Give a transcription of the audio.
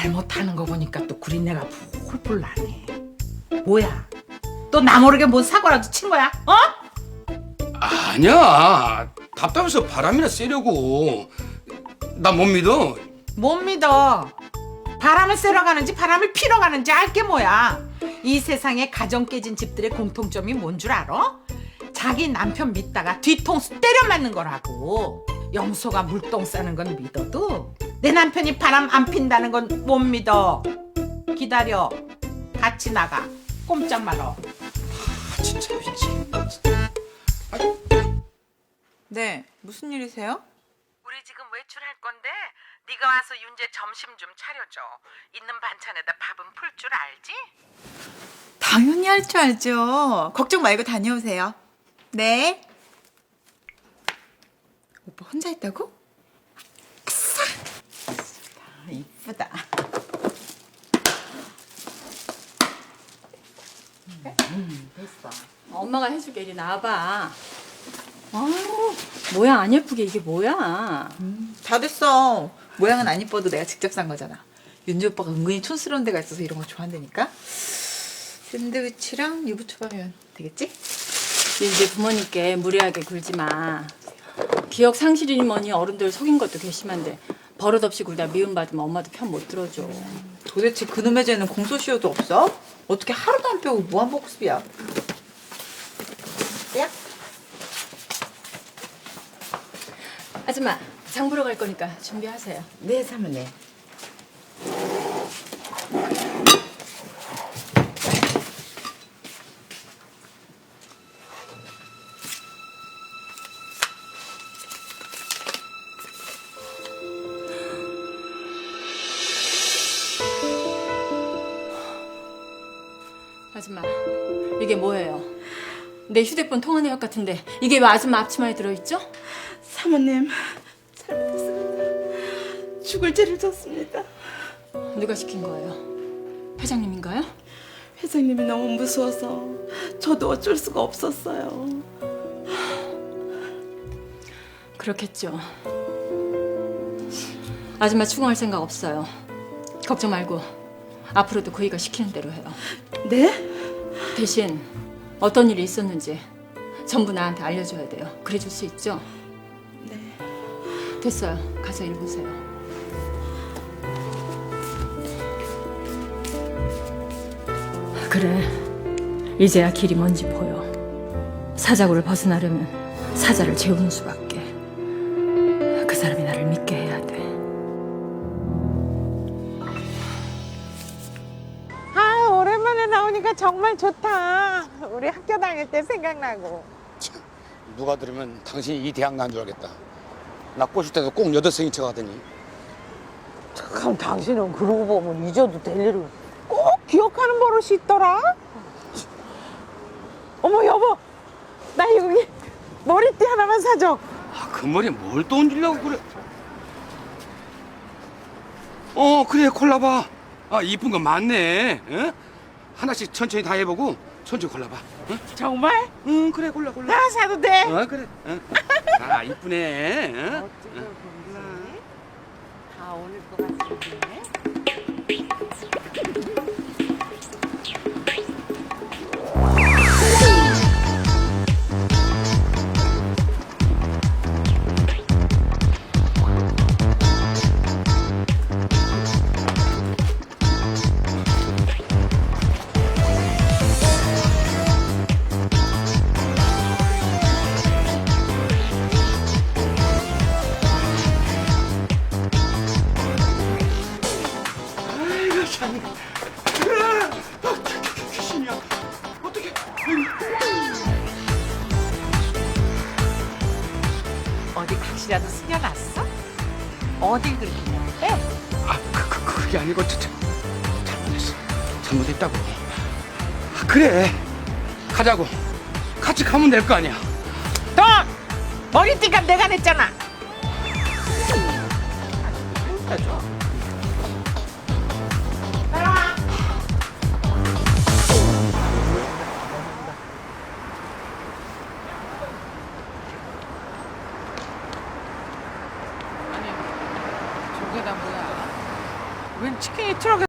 말 못하는 거 보니까 또 구린내가 폴폴 나네. 뭐야? 또 나 모르게 뭔 사고라도 친 거야? 어? 아니야. 답답해서 바람이나 쐬려고. 나 못 믿어. 못 믿어. 바람을 쐬러 가는지 바람을 피러 가는지 알게 뭐야. 이 세상에 가정 깨진 집들의 공통점이 뭔 줄 알아? 자기 남편 믿다가 뒤통수 때려 맞는 거라고. 영소가 물똥 싸는 건 믿어도 내 남편이 바람 안 핀다는 건 못 믿어. 기다려. 같이 나가. 꼼짝 말어. 아, 진짜 미치. 네, 무슨 일이세요? 우리 지금 외출할 건데 네가 와서 윤재 점심 좀 차려줘. 있는 반찬에다 밥은 풀 줄 알지? 당연히 할 줄 알죠. 걱정 말고 다녀오세요. 네. 오빠 혼자 있다고? 아, 이쁘다. 엄마가 해줄게 이리 나와봐. 아유 뭐야 안 예쁘게 이게 뭐야? 다 됐어. 모양은 안 이뻐도 내가 직접 산 거잖아. 윤지 오빠가 은근히 촌스러운 데가 있어서 이런 거 좋아한다니까. 샌드위치랑 유부초밥이면 되겠지? 이제 부모님께 무리하게 굴지 마. 기억 상실이니 뭐니 어른들 속인 것도 괘씸한데 버릇없이 굴다 미움받으면 엄마도 편 못 들어줘. 도대체 그놈의 죄는 공소시효도 없어? 어떻게 하루도 안 빼고 무한복습이야? 야? 아줌마 장 보러 갈 거니까 준비하세요. 네, 사모님. 아줌마 이게 뭐예요? 내 휴대폰 통화 내역 같은데 이게 왜 아줌마 앞치마에 들어있죠? 사모님 잘못했습니다. 죽을 죄를 졌습니다. 누가 시킨 거예요? 회장님인가요? 회장님이 너무 무서워서 저도 어쩔 수가 없었어요. 그렇겠죠. 아줌마 추궁할 생각 없어요. 걱정 말고 앞으로도 그이가 시키는 대로 해요. 네? 대신 어떤 일이 있었는지 전부 나한테 알려줘야 돼요. 그래줄 수 있죠? 네. 됐어요. 가서 일 보세요. 그래. 이제야 길이 뭔지 보여. 사자고를 벗어나려면 사자를 재우는 수밖에. 나오니까 정말 좋다. 우리 학교 다닐 때 생각나고. 누가 들으면 당신이 이 대학 난 줄 알겠다. 나 꼬실 때도 꼭 여대생인 척 하더니. 참 당신은 그러고 보면 잊어도 될 일을 꼭 기억하는 버릇이 있더라. 어머 여보, 나 여기 머리띠 하나만 사줘. 아, 그 머리에 뭘 또 얹으려고 그래? 어, 그래, 골라봐. 아, 이쁜 거 많네. 응? 하나씩 천천히 다 해보고 천천히 골라봐. 응? 정말? 응, 그래, 골라, 골라. 나 사도 돼? 어, 그래. 응. 아, 이쁘네. 응? 다 어울릴 것 같은데. 어디 각시라도 숨겨놨어? 어딜 그렇게 해? 아, 그, 그, 그게 아니고 저, 저, 잘못했어. 잘못했다고. 아, 그래. 가자고. 같이 가면 될 거 아니야. 돈! 머리띠가 내가 냈잖아. 저게 다 뭐야? 웬 치킨이 트럭에